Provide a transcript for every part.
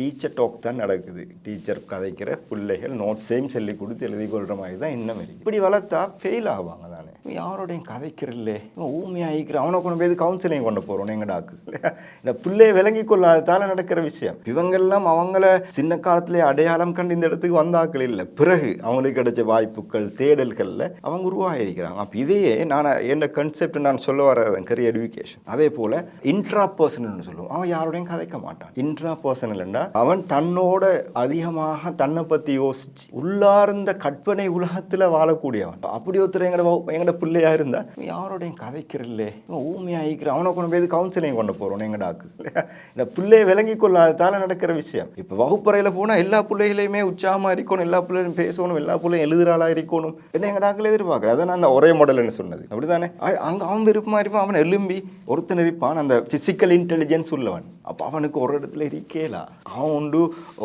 Teacher talk தான் நடக்குது. Teacher கதைக்கிற பிள்ளைகள் நோட்ஸையும் சொல்லி கொடுத்து எழுதி கொள்கிற மாதிரி தான் இன்னும் இப்படி வளர்த்தா ஃபெயில் ஆவாங்க. யாரோடையும் கதைக்கிறல்லே? ஊமையாகிக்கிற அவனை கொண்டு போய் கவுன்சிலிங் கொண்டு போகிறோம் எங்கள் டாக்கு இந்த பிள்ளையை விளங்கி கொள்ளாததால் நடக்கிற விஷயம். இவங்கெல்லாம் அவங்கள சின்ன காலத்திலே அடையாளம் கண்டு இந்த இடத்துக்கு வந்தாக்கள் இல்லை. பிறகு அவங்களுக்கு கிடைச்ச வாய்ப்புகள் தேடல்களில் அவங்க உருவாகிருக்கிறாங்க அப்போ இதையே நான் என்ன கன்செப்ட் நான் சொல்ல வர கரிய எஜுகேஷன் அதே போல் இன்ட்ரா பர்சனல்னு சொல்லுவோம். அவன் யாரோடையும் கதைக்க மாட்டான். இன்ட்ரா பர்சனல்னா அவன் தன்னோட அதிகமாக தன்னை பற்றி யோசிச்சு உள்ளார்ந்த கற்பனை உலகத்தில் வாழக்கூடியவன். அப்படி ஒருத்தர் எங்களை எங்களை எங்கட பிள்ளையா இருந்தா யாரோடையும் கதைக்கிறல்லே? ஊமையாக ஆகிக்கிற அவனை கொண்டு போய் கவுன்சிலிங் கொண்டு போகிறோம் எங்கள் டாக்கு இந்த பிள்ளையை விளங்கி கொள்ளாததால நடக்கிற விஷயம். இப்போ வகுப்பறையில் போனால் எல்லா பிள்ளைகளையுமே உற்சாகமாக இருக்கணும் எல்லா பிள்ளைகளும் பேசணும் எல்லா பிள்ளையும் எழுதுறாளாக இருக்கணும் என்ன எங்கள் டாக்கில் எதிர்பார்க்குறேன் அதான் நான் அந்த ஒரே மாடல்னு சொன்னது. அப்படிதானே அ- அங்க அவன் விருப்பமாக இருப்பான் அவன் எலும்பி ஒருத்தன் இருப்பான். அந்த ஃபிசிக்கல் இன்டெலிஜென்ஸ் உள்ளவன். அப்போ அவனுக்கு ஒரு இடத்துல இருக்கேலா அவன் உண்டு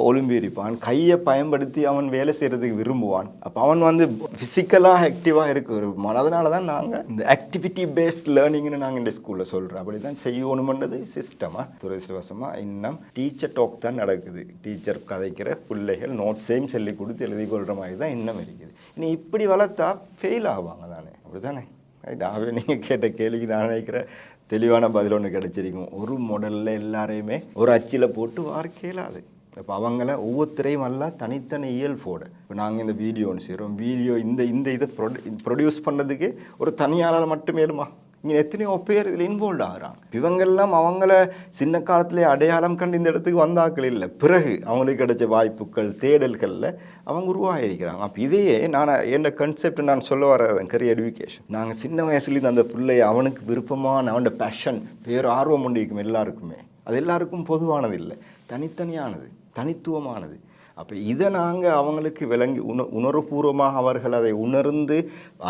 ஒலிம்பி இருப்பான் கையை பயன்படுத்தி அவன் வேலை செய்கிறதுக்கு விரும்புவான். அப்போ அவன் வந்து ஃபிசிக்கலாக ஆக்டிவாக இருக்க விரும்புவான் அதனால தான் நாங்கள் இந்த ஆக்டிவிட்டி பேஸ்ட் லேர்னிங்னு நாங்கள் இந்த ஸ்கூலில் சொல்கிறோம் அப்படி தான் செய்யணுமென்றது சிஸ்டமாக துரதிருஷ்டவசமாக இன்னும் டீச்சர் டாக் தான் நடக்குது. டீச்சர் கதைக்கிற பிள்ளைகள் நோட்ஸையும் சொல்லி கொடுத்து எழுதி கொள்கிற மாதிரி தான் இன்னும் இருக்குது. இனி இப்படி வளர்த்தா ஃபெயில் ஆவாங்க தானே? அப்படி தானே ரைட் ஆகவே நீங்கள் கேட்ட கேள்விக்கு நான் நினைக்கிறேன் தெளிவான பதில் ஒன்று கிடச்சிருக்கும். ஒரு மாடலில் எல்லாரையுமே ஒரு அச்சில் போட்டு வார்க்கையிலாது இப்போ அவங்கள ஒவ்வொருத்தரையும் எல்லாம் தனித்தனி இயல்போடு இப்போ நாங்கள் இந்த வீடியோ ஒன்று செய்கிறோம் வீடியோ இந்த இந்த இதை ப்ரொடு ப்ரொடியூஸ் பண்ணுறதுக்கு ஒரு தனியாளால் மட்டும் மேலுமா இங்கே எத்தனையோ பேர் இதில் இன்வால்வ் ஆகிறாங்க. இவங்கெல்லாம் அவங்கள சின்ன காலத்திலே அடையாளம் கண்டு இந்த இடத்துக்கு வந்தாக்கள் இல்லை. பிறகு அவங்களுக்கு கிடைச்ச வாய்ப்புகள் தேடல்களில் அவங்க உருவாகிருக்கிறாங்க அப்போ இதையே நான் என்ன கன்செப்ட் நான் சொல்ல வரேன் கரியர் எஜுகேஷன் நாங்கள் சின்ன வயசுலேருந்து அந்த பிள்ளைய அவனுக்கு விருப்பமான அவனோட பேஷன் பேர் ஆர்வம் உண்டிக்கும் இருக்கும் எல்லாருக்குமே. அது எல்லாருக்கும் பொதுவானது இல்லை. தனித்தனியானது தனித்துவமானது. அப்போ இதை நாங்கள் அவங்களுக்கு விளங்கி உண உணர்வுபூர்வமாக அவர்கள் அதை உணர்ந்து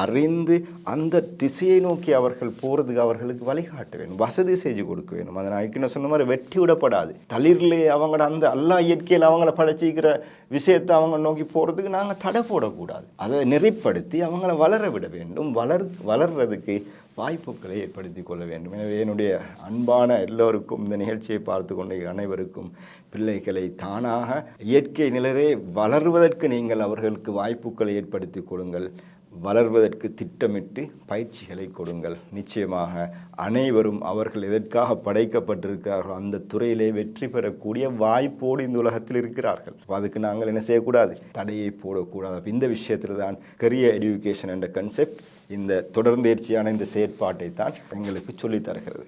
அறிந்து அந்த திசையை நோக்கி அவர்கள் போகிறதுக்கு அவர்களுக்கு வழிகாட்ட வேணும் வசதி செஞ்சு கொடுக்க வேணும் அதை நான் ஏற்கனவே சொன்ன மாதிரி வெட்டி விடப்படாது. தளிர்லே அவங்களோட அந்த எல்லா இயற்கையில் அவங்கள படைச்சிக்கிற விஷயத்தை அவங்க நோக்கி போகிறதுக்கு நாங்கள் தடை போடக்கூடாது. அதை நெறிப்படுத்தி அவங்கள வளர விட வேண்டும். வளர் வளர்றதுக்கு வாய்ப்புகளை ஏற்படுத்தி கொள்ள வேண்டும். எனவே என்னுடைய அன்பான எல்லோருக்கும் இந்த நிகழ்ச்சியை பார்த்து கொண்ட அனைவருக்கும் பிள்ளைகளை தானாக இயற்கை நிலரே வளருவதற்கு நீங்கள் அவர்களுக்கு வாய்ப்புகளை ஏற்படுத்தி கொடுங்கள். வளர்வதற்கு திட்டமிட்டு பயிற்சிகளை கொடுங்கள். நிச்சயமாக அனைவரும் அவர்கள் எதற்காக படைக்கப்பட்டிருக்கிறார்களோ அந்த துறையிலே வெற்றி பெறக்கூடிய வாய்ப்போடு இந்த உலகத்தில் இருக்கிறார்கள். அதுக்கு நாங்கள் என்ன செய்யக்கூடாது? தடையை போடக்கூடாது. அப்போ இந்த விஷயத்தில் தான் கரியர் எடியூகேஷன் என்ற கன்செப்ட் இந்த தொடர்ந்தேர்ச்சியான இந்த செயற்பாட்டை தான் எங்களுக்கு சொல்லித் தருகிறது.